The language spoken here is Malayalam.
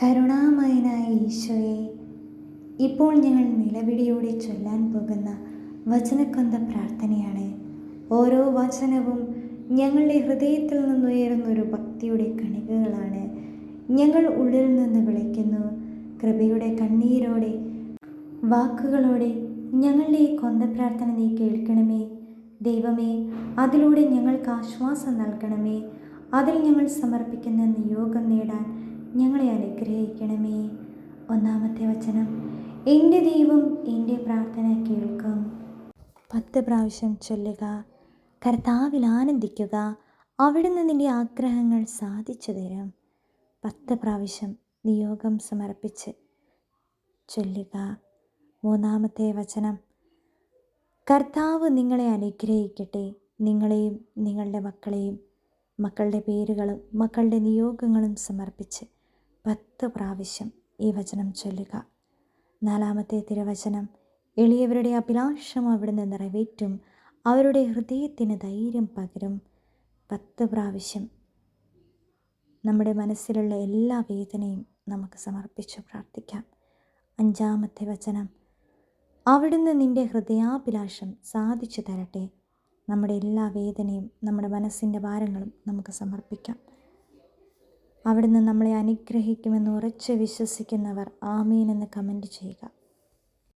കരുണാമയനായ ഈശോയെ ഇപ്പോൾ ഞങ്ങൾ നിലവിളിയോടെ ചൊല്ലാൻ പോകുന്ന വചനക്കൊന്ത പ്രാർത്ഥനയാണ്. ഓരോ വചനവും ഞങ്ങളുടെ ഹൃദയത്തിൽ നിന്നുയരുന്ന ഒരു ഭക്തിയുടെ കണികകളാണ്. ഞങ്ങൾ ഉള്ളിൽ നിന്ന് വിളിക്കുന്നു. കൃപയുടെ കണ്ണീരോടെ വാക്കുകളോടെ ഞങ്ങളുടെ ഈ കൊന്ത പ്രാർത്ഥന നീ കേൾക്കണമേ. ദൈവമേ അതിലൂടെ ഞങ്ങൾക്ക് ആശ്വാസം നൽകണമേ. അതിൽ ഞങ്ങൾ സമർപ്പിക്കുന്ന നിയോഗം നേടാൻ ഞങ്ങളെ അനുഗ്രഹിക്കണമേ. ഒന്നാമത്തെ വചനം. എന്റെ ദൈവം എന്റെ പ്രാർത്ഥന കേൾക്കും. പത്ത് പ്രാവശ്യം ചൊല്ലുക. കർത്താവിൽ ആനന്ദിക്കുക. അവിടുന്ന് നിന്റെ ആഗ്രഹങ്ങൾ സാധിച്ചു തരും. പത്ത് പ്രാവശ്യം നിയോഗം സമർപ്പിച്ച് ചൊല്ലുക. മൂന്നാമത്തെ വചനം. കർത്താവ് നിങ്ങളെ അനുഗ്രഹിക്കട്ടെ. നിങ്ങളെയും നിങ്ങളുടെ മക്കളെയും മക്കളുടെ പേരുകളും മക്കളുടെ നിയോഗങ്ങളും സമർപ്പിച്ച് പത്ത് പ്രാവശ്യം ഈ വചനം ചൊല്ലുക. നാലാമത്തെ തിരുവചനം എളിയവരുടെ അഭിലാഷം അവിടുന്ന് നിറവേറ്റും അവരുടെ ഹൃദയത്തിന് ധൈര്യം പകരും. പത്ത് പ്രാവശ്യം നമ്മുടെ മനസ്സിലുള്ള എല്ലാ വേദനയും നമുക്ക് സമർപ്പിച്ച് പ്രാർത്ഥിക്കാം. അഞ്ചാമത്തെ വചനം അവിടുന്ന് നിന്റെ ഹൃദയാഭിലാഷം സാധിച്ചു തരട്ടെ. നമ്മുടെ എല്ലാ വേദനയും നമ്മുടെ മനസ്സിന്റെ ഭാരങ്ങളും നമുക്ക് സമർപ്പിക്കാം. അവിടുന്ന് നമ്മളെ അനുഗ്രഹിക്കുമെന്ന് ഉറച്ച് വിശ്വസിക്കുന്നവർ ആമീൻ എന്ന് കമന്റ് ചെയ്യുക.